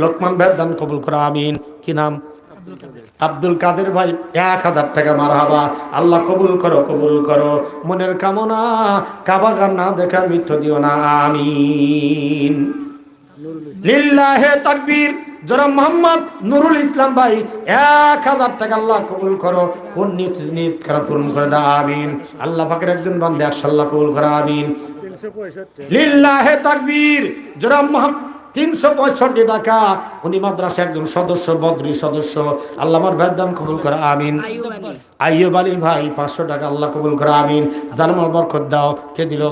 লোকমান ভাইয়ের দান কবুল করো, আমিন। কি নাম? আব্দুল কাদের ভাই, এক হাজার টাকা মার হাবা আল্লাহ কবুল করো কবুল করো। মনের কামনা কাবাগার না দেখা মৃত্যু দিও না, আমিন। লিল্লাহে তাকবীর। জনাব মোহাম্মদ নুরুল ইসলাম ভাই, এক হাজার টাকা আল্লাহ কবুল করো। কোন নিত নিত করা পূরণ করে দাও, আমিন। আল্লাহ পাকের একজন বান্দে একশো আল্লাহ কবুল করো, আমিন। লিল্লাহে তাকবীর। জনাব মোহাম্মদ তিনশো পঁয়ষট্টি টাকা। উনি মাদ্রাসা একজন সদস্য বদ্রী সদস্য। আল্লাহ আমার বেদান কবুল করে আমিন। আইয়ুব আলী। ভাই পাঁচশো টাকা আল্লাহ কবুল করে আমিন। জানমাল বরকত দাও। কে দিল?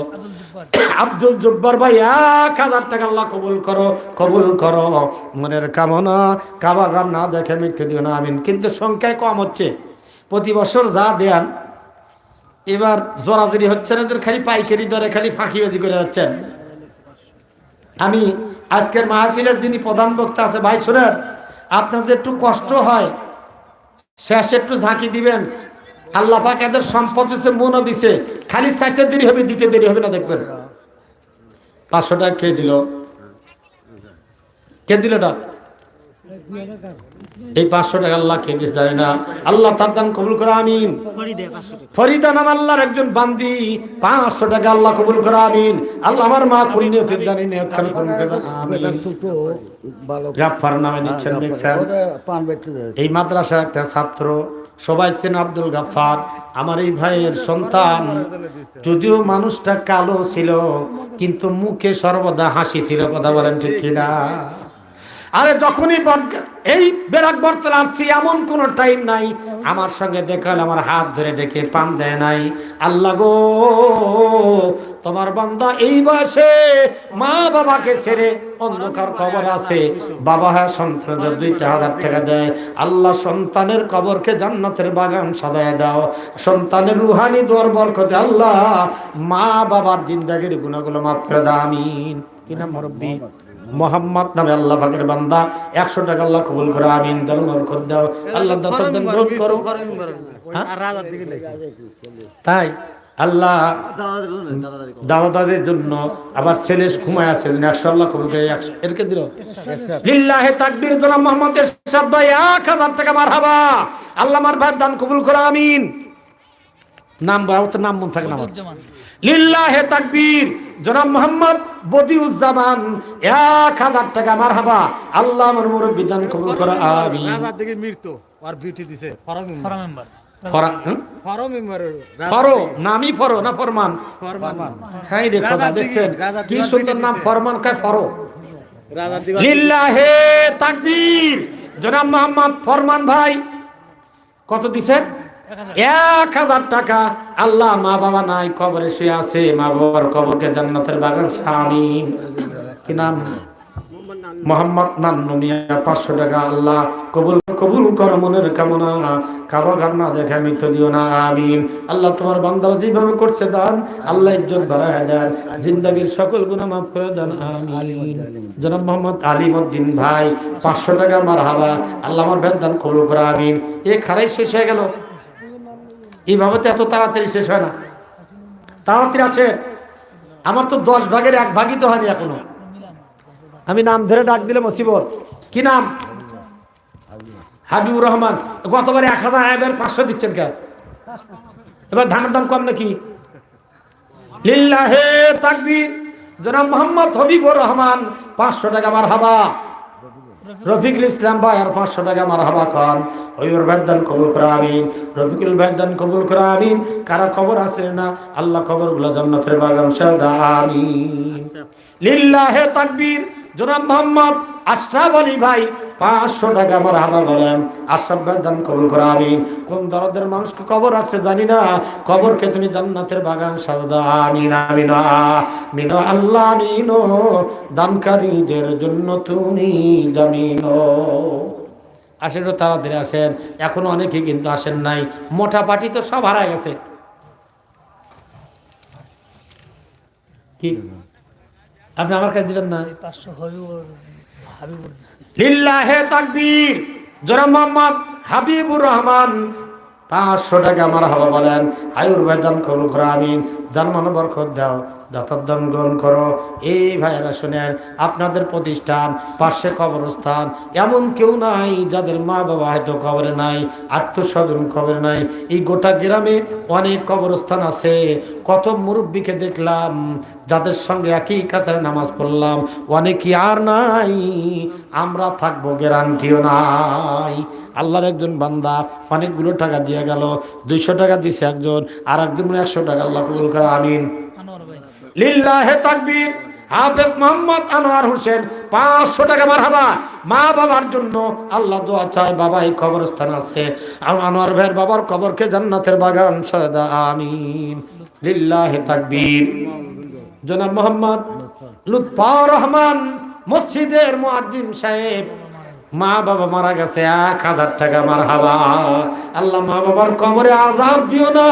আব্দুল জব্বার। ভাই এক হাজার টাকা আল্লাহ কবুল করো কবুল করো। মনের কামনা কাবাগার না দেখে মৃত্যু দিও না আমিন। কিন্তু সংখ্যায় কম হচ্ছে। প্রতি বছর যা দেন এবার জোরাজুরি হচ্ছে না খালি পাইকারি দরে খালি ফাঁকিবাজি করে যাচ্ছেন। আমি আজকের মাহফিলের যিনি প্রধান বক্তা আছে, ভাই শোনেন, আপনাদের একটু কষ্ট হয়। শেষ একটু ঝাঁকি দিবেন। আল্লাহ পাক এদের সম্পদ দিচ্ছে মনও দিছে। খালি চারটে দেরি হবে, দিতে দেরি হবে না, দেখবেন। পাঁচশো টাকা কে দিল? কে দিল এটা? এই পাঁচশো টাকা আল্লাহ কে দিস জানি না? আল্লাহ তার দান কবুল করে, আমিন। ফরিদা নাম আল্লাহর একজন বান্দি। পাঁচশো টাকা আল্লাহ কবুল করে, আমিন। আল্লাহ আমার মা করি নিয়তের জানি, নিয়ত গাফফার নামে নিচ্ছেন, দেখছেন? এই মাদ্রাসার একটা ছাত্র, সবাই চেন আব্দুল গাফার আমার এই ভাইয়ের সন্তান, যদিও মানুষটা কালো ছিল, কিন্তু মুখে সর্বদা হাসি ছিল, কথা বলেন ঠিক কিনা? আরে যখনই এই বেরাক বর্তমান আসছি এমন কোনো টাইম নাই। আমার সঙ্গে দেখাল আমার হাত ধরে ডেকে পান দেয় নাই। আল্লাহ গো, তোমার বান্দা এই বয়সে মা বাবাকে ছেড়ে অন্ধকার কবর আছে। বাবা হ্যাঁ সন্তানের দুইটা হাজার টাকা দেয়। আল্লাহ সন্তানের কবরকে জান্নাতের বাগান সাজায় দাও। সন্তানের রুহানি, দোয়ার বরকতে আল্লাহ মা বাবার জিন্দাগির গুণাগুলো মাফ করে দাও, আমিন। কি নাম মুরব্বী? মোহাম্মদ নামে আল্লাহ ফাকের বান্দা। একশো টাকা আল্লাহ কবুল করে আমিন। বরকত দাও। আল্লাহ দান গ্রহণ করো। হ্যাঁ? তাই আল্লাহ দাদা দাদের জন্য আবার ছেলে ঘুমায় আছে একশো আল্লাহ কবুল করে একশো এরকে দিল? লিল্লাহে তাকবীর দোলা মোহাম্মদ এরশাদ ভাই এক হাজার টাকা মারহাবা। আল্লাহ আমার ভাই দান কবুল করে আমিন। নাম বলা নাম মন থাকে না আমার। লিল্লাহে তাকবীর। জনাব মোহাম্মদ বদিউজ্জামান। এক হাজার টাকা মারহাবা। আল্লাহ আমার মুরব্বী দান কবুল করে আমিন। রাজার দিকে মৃত্যু। আর বিউটি দিছে। Form member. ফরো নামই ফরো না ফরমান? খাই রে দেখছেন? কি সুন্দর নাম ফরমান খায় ফরো? রাজার দিকে লিল্লাহে তাকবীর। জনাব মোহাম্মদ ফরমান ভাই কত দিছে? এক হাজার টাকা আল্লাহ মা বাবা নাই কবরে শুয়ে আছে, মা বাবার কবরকে জান্নাতের বাগান শামিন কি নাম? মোহাম্মদ পাঁচশো টাকা আল্লাহ কবুল কবুল কর মনের কামনা। দেখে মৃত্যু দিও না, আমিন। আল্লাহ তোমার বান্দারা যেভাবে করছে দান, আল্লাহ ইজ্জত বাড়ায় দেন। জিন্দাগির সকল গুণা মাফ করে দেন, আমিন। জনাব মোহাম্মদ ভাই, পাঁচশো টাকা আমার হাবা আল্লাহ আমার বেদান কবুল করে, আমিন। এ খারাই শেষ হয়ে গেল। এইভাবে তো এত তাড়াতাড়ি শেষ হয় না। তাড়াতাড়ি আছে আমার তো দশ ভাগের এক ভাগই তো হয়নি এখনও। আমি নাম ধরে ডাক দিলে মুসিবত। কি নাম? হাবিবুর রহমান। গতবার এক হাজার এবার পাঁচশো দিচ্ছেন কে এবার ধানের দাম কম নাকি? লিল্লাহে তাকবীর। জনাব মোহাম্মদ হবিবুর রহমান, পাঁচশো টাকা আমার হাবা রফিকুল ইসলাম ভাই আর পাঁচশো টাকা মার হাবা খান। ওইবার ভাইদান কবুল করা আমিন। রফিকুল ভাইদান কবুল করা আমিন। কারা খবর আছে না? আল্লাহ খবরগুলো জান্নাতের বাগান সাদা আমিন। লিল্লাহে তাকবীর। জনাব মোহাম্মদ আশরাফ আলী ভাই পাঁচশো টাকা আমার হাবা বলেন। আশরাফ দান কবুল করা আমি কোন দরদের মানুষকে কবর আছে জানি না। কবরকে তুমি জান্নাতের বাগান সাদা আমিন আল্লাহ, আমিন দানকারীদের জন্য তুমি জামিন আসেন তাড়াতাড়ি আসেন। এখনও অনেকে কিন্তু আসেন নাই। মোটা পাটি তো সব হারা গেছে। কি? আপনি আমার কাছে দিবেন না? পাঁচশো দিচ্ছে লিল্লাহে তাকবীর। জনাব মোহাম্মদ হাবিবুর রহমান। পাঁচশো টাকা আমার হাবা বলেন। আয়ুর্বেদন বেদান কবুল করে আমিন। জানমান বরকত দাও। দাতার দান গ্রহণ করো। এই ভাইয়েরা শোনেন, আপনাদের প্রতিষ্ঠান পাশে কবরস্থান এমন কেউ নাই যাদের মা বাবা হয়তো কবরে নাই, আত্মস্বজন কবরে নাই। এই গোটা গ্রামে অনেক কবরস্থান আছে। কত মুরব্বীকে দেখলাম, যাদের সঙ্গে একই কাতারে নামাজ পড়লাম। অনেকই আর নাই, আমরা থাকব গ্যারান্টিও নাই। আল্লাহর একজন বান্দা অনেকগুলো টাকা দিয়ে গেল, দুইশো টাকা দিছে একজন আর একজন একশো টাকা আল্লাহ কবুল করে, আমিন। লিল্লাহে তাকবীর। হাফেজ মোহাম্মদ আনোয়ার হোসেন, পাঁচশো টাকা মারহাবা। মা বাবার জন্য আল্লাহ দোয়া চায় বাবা এই কবরস্থান আছে। আর আনোয়ার ভাইয়ের বাবার কবরকে জান্নাতের বাগান সয়দা আমিন। লিল্লাহে তাকবীর। জনাব মোহাম্মদ লুৎফর রহমান মসজিদের মুয়াজ্জিম সাহেব মা বাবা মারা গেছে এক হাজার টাকা মার হাবা আল্লাহ মা বাবার কবরে আজাব দিও না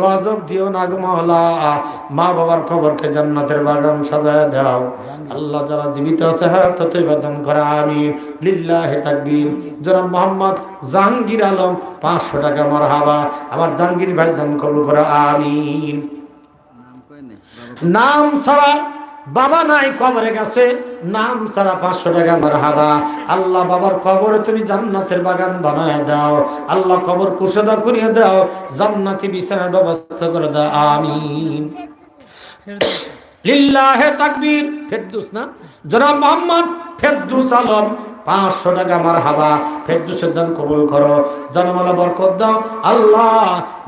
গজব দিও না মহলা। মা বাবার কবরকে জান্নাতের বাগান সাজায় দাও। আল্লাহ যারা জীবিত আছে হ্যাঁ ততই বেদন করে আমি লিল্লাহে তাকবীর। জনাব মোহাম্মদ জাহাঙ্গীর আলম পাঁচশো টাকা মার হাবা আমার জাহাঙ্গীর ভাই দান কবুল করে আমিন। নাম ছাড়া বাবা নাই কবরে গেছে। নাম ছাড়া পাঁচশো টাকা মার হাবা আল্লাহ বাবার কবরে তুমি জান্নাতের বাগান বানায় দাও। আল্লাহ কবর কুশদা করিয়ে দাও। জান্নাতি বিছানার ব্যবস্থা করে দাও। আমিন। লিল্লাহে তাকবীর। ফেরদুস না? জনাব মোহাম্মদ ফেরদুস আলম। পাঁচশো টাকা আমার হাবা ফেরদুসের দান কবুল করো। জানামালা বরকত দাও। আল্লাহ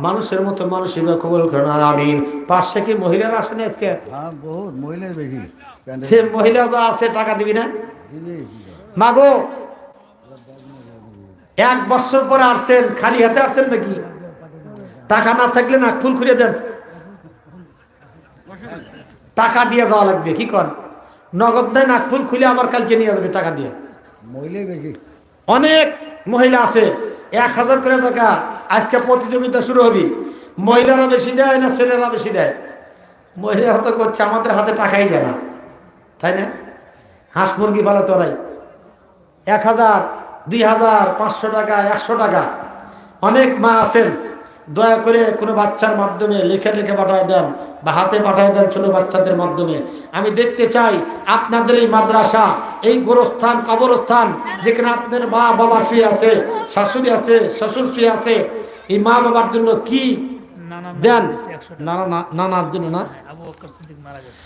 মানুষের মতো মানুষই বা কবুল করো না। আমিন। পাশে কি মহিলারা আসেনি আজকে? হ্যাঁ বহুত মহিলার বেশি। সে মহিলা যা আছে টাকা দিবি না? মাগো এক বছর পরে আসছেন খালি হাতে আসছেন নাকি? টাকা না থাকলে না ফুল খুলে দেন। টাকা দিয়ে যাওয়া লাগবে কি কর? নগদ দেয় নাকফুল খুলে আবার কালকে নিয়ে যাবে টাকা দিয়ে। অনেক মহিলা আছে, এক হাজার করে টাকা। আজকে প্রতিযোগিতা শুরু হবে। মহিলারা বেশি দেয় না ছেলেরা বেশি দেয়? মহিলারা তো করছে, আমাদের হাতে টাকাই দেয় না। তাই না? হাঁস মুরগি ভালো তোরাই এক হাজার, দুই হাজার, পাঁচশো টাকা, একশো টাকা। অনেক মা আছেন দয়া করে কোনো বাচ্চার মাধ্যমে লিখে লিখে পাঠায় দেন বা হাতে পাঠায় দেন ছোট বাচ্চাদের মাধ্যমে। আমি দেখতে চাই আপনাদের এই মাদ্রাসা এই গোরস্থান কবরস্থান যেখানে আপনাদের মা বাবা শুয়ে আছে শাশুড়ি আছে শ্বশুর শুয়ে আছে এই মা বাবার জন্য কি দেন? নানা নানার জন্য না? গেছে।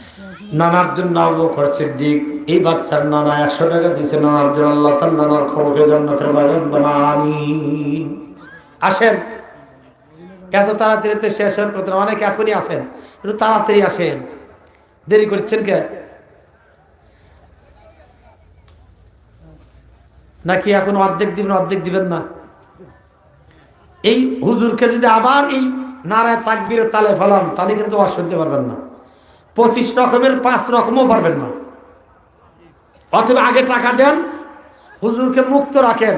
নানার জন্য আবু বকর সিদ্দিক এই বাচ্চার নানা একশো টাকা দিছে নানার জন্য আল্লাহ তার নানার খবরকে বানানিন আসেন। এত তাড়াতাড়ি তো শেষ হওয়ার কথা। অনেক এখনই আসেন। একটু তাড়াতাড়ি আসেন। দেরি করছেন কে? নাকি এখন অর্ধেক দিবেন অর্ধেক দিবেন না? এই হুজুরকে যদি আবার এই নারায় তাকবীরের তালে ফেলান, তাহলে কিন্তু আর শুনতে পারবেন না। পঁচিশ রকমের পাঁচ রকমও পারবেন না। অথবা আগে টাকা দেন, হুজুরকে মুক্ত রাখেন।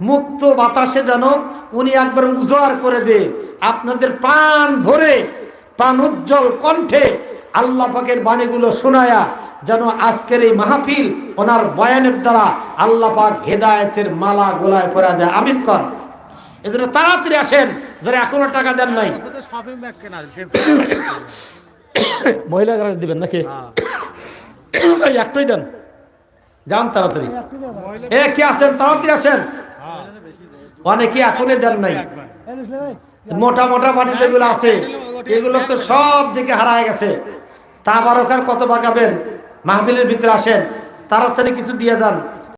মুক্ত বাতাসে যেন উনি একবার উজাড় করে দে আপনাদের প্রাণ ভরে, প্রাণ উজ্জ্বল কণ্ঠে আল্লাহ পাকের বাণীগুলো শোনায়া যেন আজকের এই মাহফিল ওনার বয়ানের দ্বারা আল্লাহ পাক হেদায়েতের মালা গোলায় পরা দেয়। আমিন কর। এজন্য তাড়াতাড়ি আসেন, যারা এখনও টাকা দেন নাই। মহিলা গাড়ি দিবেন নাকি? একটাই দেন। যান তাড়াতাড়ি। এ, কে আছেন? তাড়াতাড়ি আসেন। অনেকে এখনই দেন নাই। মোটা মোটা মাটি যেগুলো আছে, এগুলো তো সব দিকে হারায় গেছে। তা আবার ওখানে কত বাঁকাবেন মাহবিলের ভিতরে আসেন, তাড়াতাড়ি কিছু দিয়ে যান।